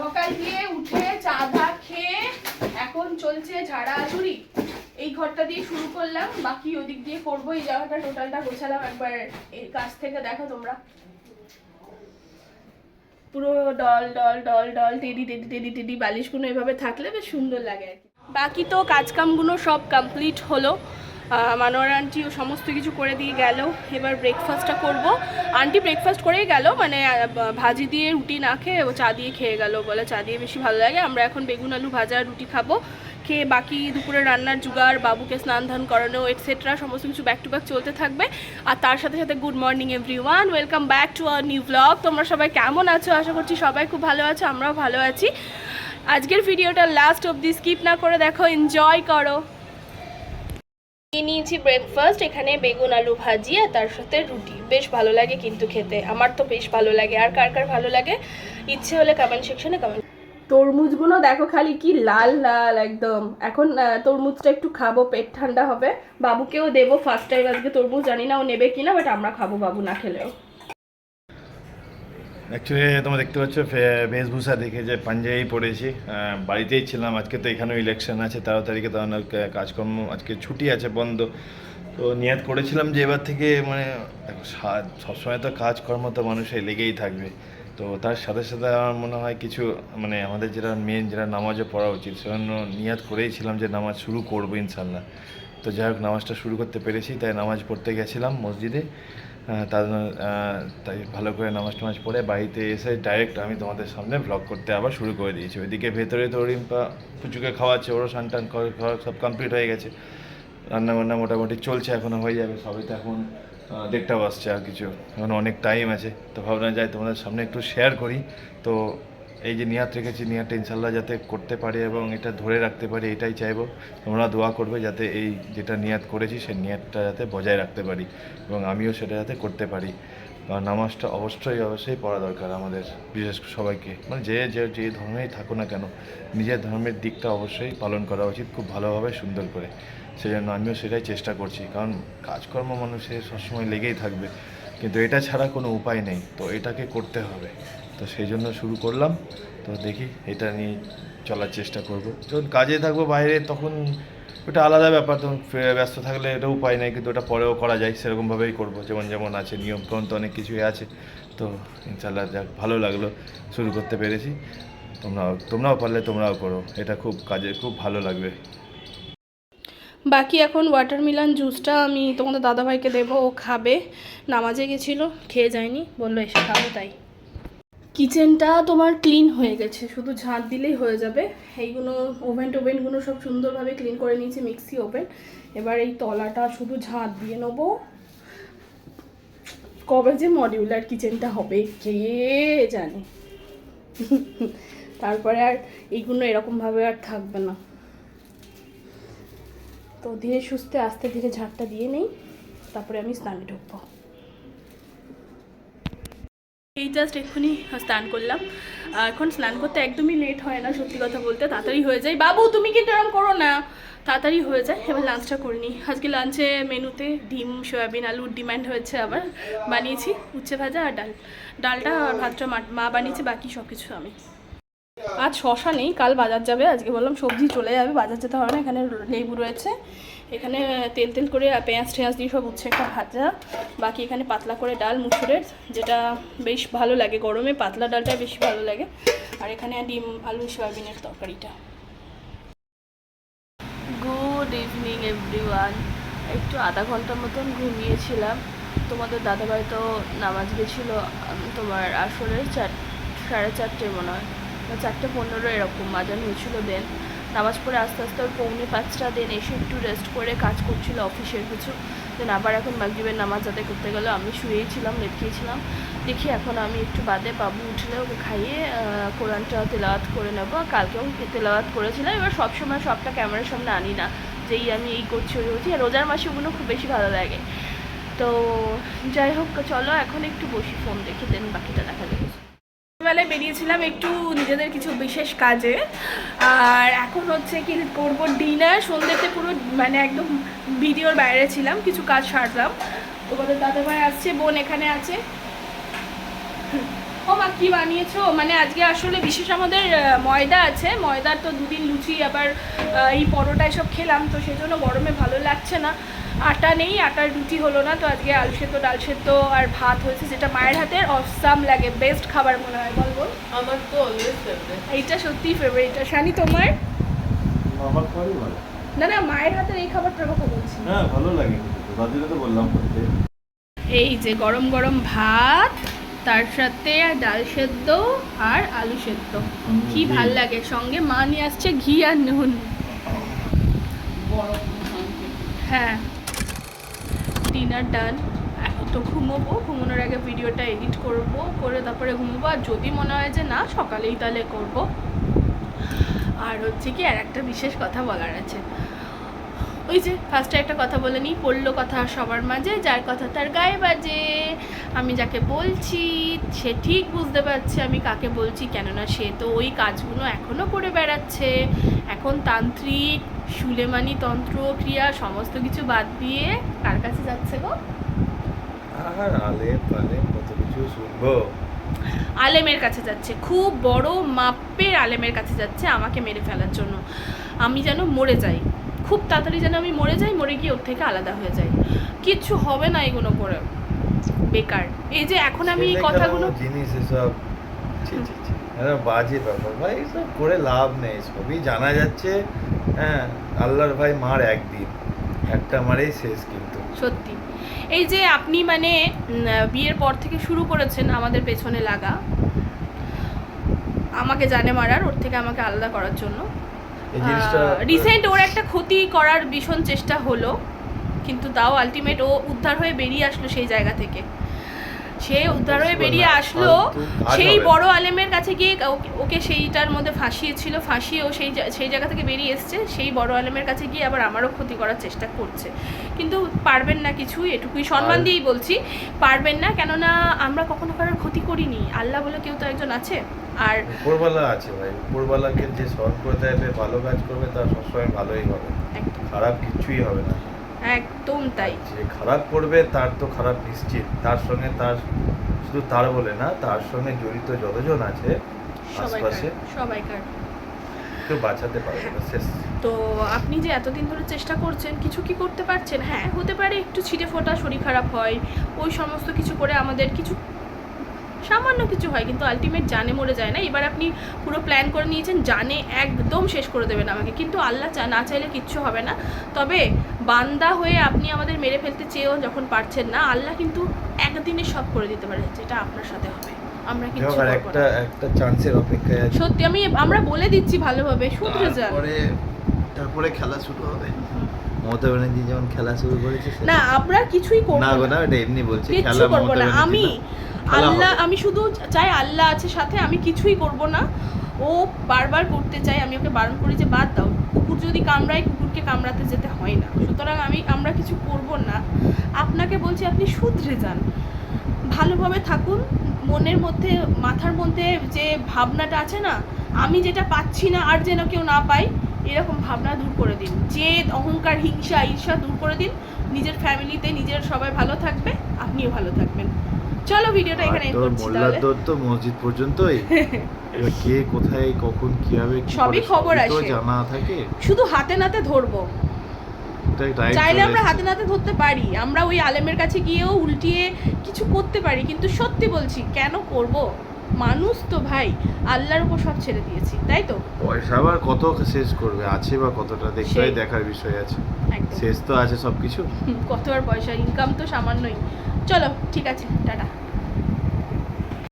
সকাল দিয়ে উঠে চা দা খেয়ে এখন চলছে ঝাড়া ঝাড়াঝুড়ি। এই ঘরটা দিয়ে শুরু করলাম, বাকি ওদিক দিয়ে করব এই জায়গাটা টোটালটা গোছালাম একবার এর কাছ থেকে দেখো তোমরা। পুরো doll doll doll doll, teddy teddy teddy teddy, বালিশগুলো এভাবে থাকলে বেশ সুন্দর লাগে আর কি। বাকি তো কাজকামগুলো সব কমপ্লিট হলো। মানোয়ার আন্টিও সমস্ত কিছু করে দিয়ে গেল। এবার ব্রেকফাস্টটা করব। আন্টি ব্রেকফাস্ট করেই গেল মানে ভাজি দিয়ে রুটি না খেয়ে চা দিয়ে খেয়ে গেল। বলে, চা দিয়ে বেশি ভালো লাগে। আমরা এখন বেগুন, আলু ভাজা, রুটি খাব। খেয়ে বাকি দুপুরে রান্নার জোগাড়, বাবুকে স্নান ধান করানো এটসেট্রা সমস্ত কিছু ব্যাক টু ব্যাক চলতে থাকবে। আর তার সাথে সাথে good morning everyone welcome back to our new blog তোমরা সবাই কেমন আছো? আশা করছি সবাই খুব ভালো আছো, আমরাও ভালো আছি। আজকের ভিডিওটা লাস্ট অবধি স্কিপ না করে দেখো এনজয় করো। নিয়ে নিয়েছি ব্রেকফাস্ট এখানে বেগুন, আলু ভাজি আর তার সাথে রুটি। বেশ ভালো লাগে কিন্তু খেতে। আমার তো বেশ ভালো লাগে। আর কার কার ভালো লাগে? ইচ্ছে হলে কমেন্ট সেকশনে কমেন্ট তরমুজগুলো দেখো খালি কি লাল লাল একদম। এখন তরমুজটা একটু খাব, পেট ঠান্ডা হবে। বাবুকেও দেবো। ফার্স্ট টাইম আজকে তরমুজ জানি না ও নেবে কিনা বাট আমরা খাব বাবু না খেলেও। অ্যাকচুয়ালি তোমরা দেখতে পাচ্ছ বেশভূষা দেখে যে পাঞ্জাবি পড়েছি বাড়িতেই ছিলাম, আজকে তো এখানেও ইলেকশন আছে, তেরো তারিখে তখন কাজকর্ম, আজকে ছুটি আছে বন্ধ। তো নিয়াত করেছিলাম যে এবার থেকে মানে সবসময় তো কাজকর্ম তো মানুষের লেগেই থাকবে। তো তার সাথে সাথে আমার মনে হয় কিছু মানে আমাদের যেটা মেন যেটা নামাজও পড়া উচিত, সেজন্য নিয়াত করেইছিলাম যে নামাজ শুরু করব ইনশাল্লাহ তো যাই হোক, নামাজটা শুরু করতে পেরেছি, তাই নামাজ পড়তে গেছিলাম মসজিদে। আহ, তাই ভালো করে নামাজ টামাজ পড়ে বাড়িতে এসে ডাইরেক্ট আমি তোমাদের সামনে ব্লগ করতে আবার শুরু করে দিয়েছি। ওইদিকে ভেতরে তো রিম্পা পুচুকে খাওয়াচ্ছে ওরও সান টান সব কমপ্লিট হয়ে গেছে। রান্না বান্না মোটামুটি চলছে এখনও হয়ে যাবে সবই তো এখন দেখটা বাজছে আর কিছু। এখন অনেক টাইম আছে তো ভাবনা যাই তোমাদের সামনে একটু শেয়ার করি। তো এই যে নিয়াত রেখেছি, নিয়াতটা ইনশাল্লাহ যাতে করতে পারি এবং এটা ধরে রাখতে পারি, এটাই চাইব। তোমরা দোয়া করবে যাতে এই যেটা নিয়াত করেছি, সেই নিয়াতটা যাতে বজায় রাখতে পারি এবং আমিও সেটা যাতে করতে পারি। নামাজটা অবশ্যই অবশ্যই পড়া দরকার আমাদের, বিশেষ সবাইকে। মানে যে যে যে ধর্মেই থাকো না কেন, নিজের ধর্মের দিকটা অবশ্যই পালন করা উচিত খুব ভালোভাবে, সুন্দর করে। সেই জন্য আমিও সেটাই চেষ্টা করছি। কারণ কাজকর্ম মানুষের সবসময় লেগেই থাকবে। কিন্তু এটা ছাড়া কোনো উপায় নেই। তো এটাকে করতে হবে। তো সেই জন্য শুরু করলাম। তো দেখি এটা নিয়ে চলার চেষ্টা করব। যখন কাজে থাকব বাইরে, তখন ওটা আলাদা ব্যাপার। তখন ব্যস্ত থাকলে এটা উপায় নেই, কিন্তু ওটা পরেও করা যায়। সেরকমভাবেই করব, যেমন যেমন আছে, নিয়ম কানুন তো অনেক কিছুই আছে। তো ইনশাল্লাহ যাক, ভালো লাগল, শুরু করতে পেরেছি। তোমরাও তোমরাও পারলে তোমরাও করো। এটা খুব কাজে, খুব ভালো লাগবে। বাকি এখন ওয়াটার ওয়াটারমেলন জুসটা আমি তোমাদের দাদাভাইকে দেবো। ও খাবে। নামাজে গেছিল, খেয়ে যায়নি। বলল, এসে খাব তাই। কিচেনটা তোমার ক্লিন হয়ে গেছে, শুধু ঝাঁট দিলেই হয়ে যাবে। এইগুলো ওভেন টোভেনগুলো সব সুন্দরভাবে ক্লিন করে নিয়েছি, মিক্সি ওভেন। এবার এই তলাটা শুধু ঝাঁট দিয়ে নেব। কবে যে মডিউলার কিচেনটা হবে, কে জানে? তারপরে আর এইগুলো এরকমভাবে আর থাকবে না। তো ধীরে সুস্থে আস্তে ধীরে ঝাড়টা দিয়ে নেই, তারপরে আমি স্নানে ঢুকবো। এই জাস্ট এক্ষুনি স্নান করলাম। এখন স্নান করতে একদমই লেট হয় না, সত্যি কথা বলতে। তাড়াতাড়ি হয়ে যায়। বাবু, তুমি কিন্তু এরকম করো না। তাড়াতাড়ি হয়ে যায়। এবার লাঞ্চটা করে নিই। আজকে লাঞ্চে মেনুতে ডিম, সয়াবিন, আলুর ডিমান্ড হয়েছে আবার। বানিয়েছি উচ্ছে ভাজা আর ডাল। ডালটা আর ভাতটা মা- বানিয়েছে, বাকি সব কিছু আমি। আজ শশা নেই, কাল বাজার যাবে। আজকে বললাম সবজি চলে যাবে, বাজার যেতে হবে না, এখানে লেবু রয়েছে। এখানে তেল তেল করে পেঁয়াজ টেঁয়াজ দিয়ে সব উচ্ছে একটা ভাজা। বাকি এখানে পাতলা করে ডাল, মুসুরের, যেটা বেশ ভালো লাগে গরমে, পাতলা ডালটা বেশি ভালো লাগে। আর এখানে ডিম, আলু, সয়াবিনের তরকারিটা। গুড ইভিনিং এভরিওয়ান একটু আধা ঘণ্টার মতন ঘুমিয়েছিলাম। তোমাদের দাদাভাই তো নামাজ গেছিল তোমার আসলে চার, সাড়ে চারটে মনে হয়। চারটে পনেরো এরকম মাজান হয়েছিল দেন নামাজ পড়ে আস্তে আস্তে ওর পৌনে পাঁচটা দেন এসে একটু রেস্ট করে কাজ করছিল অফিসের কিছু। দেন আবার এখন মাগরিবের নামাজ আদায় করতে গেলে। আমি শুয়েই ছিলাম লেটকেছিলাম দেখি এখন আমি একটু বাদে বাবু উঠলে ওকে খাইয়ে কোরআনটা তেলাওয়াত করে নেব। কালকেও তেলাওয়াত করেছিলাম। এবার সবসময় সবটা ক্যামেরার সামনে আনি না, যেই আমি এই করছি, ওই আর রোজার মাসে ওগুলো খুব বেশি ভালো লাগে। তো যাই হোক, চলো এখন একটু বসি ফোন দেখে দেন বাকিটা দেখা যাবে বেলায় বেরিয়েছিলাম একটু নিজেদের কিছু বিশেষ কাজে। আর এখন হচ্ছে কি করব ডিনার সন্ধ্যেতে পুরো মানে একদম ভিডিওর বাইরে ছিলাম, কিছু কাজ সারলাম। তোমাদের দাদাভাই আসছে, বোন এখানে আছে। ও মা, কি বানিয়েছো? মানে আজকে আসলে বিশেষ আমাদের ময়দা আছে। ময়দার তো দুদিন লুচি, আবার এই পরোটা এসব খেলাম, তো সেজন্য গরমে ভালো লাগছে না। আটা নেই আটার রুটি হলো না তো আজকে আলু সেদ্ধ ডাল সেদ্ধ আর ভাত হয়েছে যেটা মায়ের হাতের অসাম লাগে বেস্ট খাবার মনে হয় বল বল। আমার তো অলওয়েজ ফেভারিট এইটা সত্যিই ফেভারিট শানি তোমার? আমার খাবারই ভালো। না না মায়ের হাতের এই খাবারটার কথা বলছি। হ্যাঁ ভালো লাগে তার তো বললাম করতে এই যে গরম গরম ভাত তার সাথে ডাল সেদ্ধ আর আলু সেদ্ধ। কি ভালো লাগে সঙ্গে মা নিয়ে আসছে ঘি আর নুন। হ্যাঁ। Dinner done. তো ঘুমোবো, ঘুমানোর আগে ভিডিওটা এডিট করব, করে তারপরে ঘুমোবো। আর যদি মনে হয় যে না, সকালেই তাহলে করব। আর হচ্ছে কি, আর একটা বিশেষ কথা বলার আছে। ওই যে ফার্স্টে একটা কথা বলে নিই, পড়ল কথা সবার মাঝে, যার কথা তার গায়ে বাজে। আমি যাকে বলছি, সে ঠিক বুঝতে পারছে আমি কাকে বলছি, কেননা সে তো ওই কাজগুলো এখনও করে বেড়াচ্ছে। এখন তান্ত্রিক সুলেমানি তন্ত্র ক্রিয়া সমস্ত কিছু বাদ দিয়ে কার কাছে যাচ্ছে গো? আর আলে পালে কত কিছু শুনব। আলেমের কাছে যাচ্ছে। খুব বড় মাপের আলেমের কাছে যাচ্ছে আমাকে মেরে ফেলার জন্য। আমি যেন মরে যাই। খুব তাড়াতাড়ি যেন আমি মরে যাই মরে গিয়ে ওর থেকে আলাদা হয়ে যাই। কিচ্ছু হবে না এগুলো করে বেকার। এই যে এখন আমি এই কথাগুলো জিনিস এসব বাজে ব্যাপার। ভাই এসব করে লাভ নেই। সবই জানা যাচ্ছে। হ্যাঁ আল্লাহর ভাই মার একদিন। একটা মারেই শেষ কিন্তু। সত্যি। এই যে আপনি মানে বিয়ের পর থেকে শুরু করেছেন আমাদের পেছনে লাগা আমাকে জানে মারার ওর থেকে আমাকে আলাদা করার জন্য। রিসেন্ট ওর একটা ক্ষতি করার ভীষণ চেষ্টা হলো কিন্তু তাও আলটিমেট ও উদ্ধার হয়ে বেরিয়ে আসলো সেই জায়গা থেকে। সে উদ্ধার হয়ে বেরিয়ে আসলো। সেই বড় আলেমের কাছে গিয়ে ওকে- সেইটার মধ্যে ফাঁসিয়েছিল ফাঁসিয়ে ও সেই সেই জায়গা থেকে বেরিয়ে এসছে। সেই বড় আলেমের কাছে গিয়ে আবার আমারও ক্ষতি করার চেষ্টা করছে। কিন্তু পারবেন না কিছুই এটুকুই সম্মান দিয়েই বলছি। পারবেন না কেননা আমরা কখনো কারোর ক্ষতি করিনি। আল্লাহ বলে কেউ তো একজন আছে। আর উপরওয়ালা আছে ভাই। উপরওয়ালাকে যে করে ভালো কাজ করবে তার সবসময় ভালোই হবে। খারাপ কিছুই হবে না। একদম তাই। যে খারাপ করবে তার তো খারাপ নিশ্চিত। তার সঙ্গে তার শুধু তার বলে না তার সঙ্গে জড়িত যতজন আছে আশপাশে সবাইকার সবাইকার তো বাঁচাতে পারবে না শেষ। তো আপনি যে এতদিন ধরে চেষ্টা করছেন কিছু কি করতে পারছেন? হ্যাঁ হতে পারে একটু ছিটে ফোটা শরীর খারাপ হয় ওই সমস্ত কিছু করে আমাদের কিছু সামান্য কিছু হয় কিন্তু আলটিমেট জানে মরে যায় না। এবার আপনি পুরো প্ল্যান করে নিয়েছেন জানে একদম শেষ করে দেবেন আমাকে। কিন্তু আল্লাহ চা না চাইলে কিচ্ছু হবে না। তবে বান্দা হয়ে আপনি আমাদের মেরে ফেলতে চেয়েও যখন পারছেন না আল্লাহ কিন্তু একদিনে সব করে দিতে পারে যেটা আপনার সাথে হবে। আমরা করব একটা না। একটা চান্সের অপেক্ষায় আছে। সত্যি আমি আমরা বলে দিচ্ছি ভালোভাবে শুধরে যান তারপরে তারপরে খেলা শুরু হবে। মমতা ব্যানার্জি যেমন খেলা শুরু করেছে না আমরা কিছুই করব না না। না এটা এমনি বলছি খেলা করব মমতা না। আমি না। খেলা আল্লাহ আমি শুধু চাই আল্লাহ আছে সাথে আমি কিছুই করব না। ও বারবার করতে চাই আমি ওকে বারণ করি যে বাদ দাও কুকুর যদি কামড়ায় কুকুরকে কামড়াতে যেতে হয় না। সুতরাং আমি আমরা কিছু করব না। আপনাকে বলছি আপনি শুধরে যান। ভালোভাবে থাকুন মনের মধ্যে মাথার মধ্যে যে ভাবনাটা আছে না আমি যেটা পাচ্ছি না আর যেন কেউ না পাই এরকম ভাবনা দূর করে দিন। যে অহংকার হিংসা ঈর্ষা দূর করে দিন। নিজের ফ্যামিলিতে নিজের সবাই ভালো থাকবে আপনিও ভালো থাকবেন। চলো ভিডিওটা এখানে তোর করছি তাহলে। দৌড় তো মসজিদ পর্যন্তই? এবার কে কোথায় কখন কি সবই খবর সবই তো আসে। জানা থাকে। শুধু হাতে নাতে ধরবো। চাইলে আমরা হাতে নাতে ধরতে পারি। আমরা ওই আলেমের কাছে গিয়েও উল্টিয়ে কিছু করতে পারি। কিন্তু সত্যি বলছি কেন করব? মানুষ তো ভাই আল্লাহর উপর সব ছেড়ে দিয়েছি তাই তো? পয়সা আবার কত শেষ করবে? আছে বা কতটা? দেখতে দেখার বিষয় আছে। শেষ তো আছে সবকিছু। কত আর পয়সা ইনকাম তো সামান্যই। চলো ঠিক আছে টাটা।